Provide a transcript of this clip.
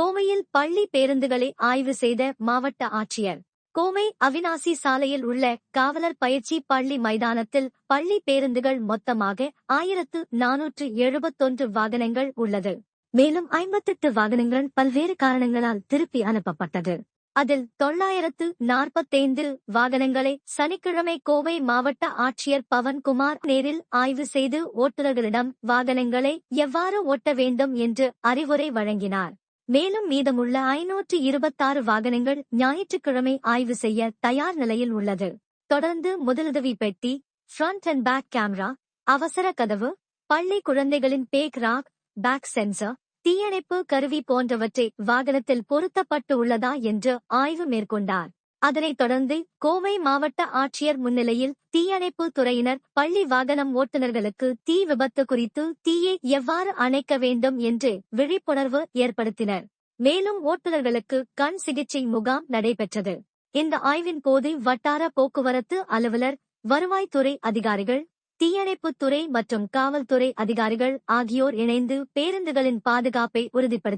கோவையில் பள்ளி பேருந்துகளை ஆய்வு செய்த மாவட்ட ஆட்சியர். கோவை அவினாசி சாலையில் உள்ள காவலர் பயிற்சி பள்ளி மைதானத்தில் பள்ளி பேருந்துகள் மொத்தமாக ஆயிரத்து நானூற்று எழுபத்தொன்று வாகனங்கள் உள்ளது. மேலும் ஐம்பத்தெட்டு வாகனங்கள் பல்வேறு காரணங்களால் திருப்பி அனுப்பப்பட்டது. அதில் தொள்ளாயிரத்து நாற்பத்தைந்து வாகனங்களை சனிக்கிழமை கோவை மாவட்ட ஆட்சியர் பவன்குமார் நேரில் ஆய்வு செய்து ஓட்டுநர்களிடம் வாகனங்களை எவ்வாறு ஓட்ட வேண்டும் என்று அறிவுரை வழங்கினார். மேலும் மீதமுள்ள ஐநூற்று இருபத்தாறு வாகனங்கள் ஞாயிற்றுக்கிழமை ஆய்வு செய்ய தயார் நிலையில் உள்ளது. தொடர்ந்து முதலுதவி பெட்டி ஃப்ரண்ட் அண்ட் பேக் கேமரா அவசர கதவு பள்ளி குழந்தைகளின் பேக் ராக் பேக் சென்சர் தீயணைப்பு கருவி போன்றவற்றை வாகனத்தில் பொருத்தப்பட்டு உள்ளதா என்று ஆய்வு மேற்கொண்டார். அதனைத் தொடர்ந்து கோவை மாவட்ட ஆட்சியர் முன்னிலையில் தீயணைப்பு துறையினர் பள்ளி வாகனம் ஓட்டுநர்களுக்கு தீ விபத்து குறித்து தீயை எவ்வாறு அணைக்க வேண்டும் என்று விழிப்புணர்வு ஏற்படுத்தினர். மேலும் ஓட்டுநர்களுக்கு கண் சிகிச்சை முகாம் நடைபெற்றது. இந்த ஆய்வின் போது வட்டார போக்குவரத்து அலுவலர் வருவாய்த்துறை அதிகாரிகள் தீயணைப்புத்துறை மற்றும் காவல்துறை அதிகாரிகள் ஆகியோர் இணைந்து பேருந்துகளின் பாதுகாப்பை உறுதிப்படுத்தினர்.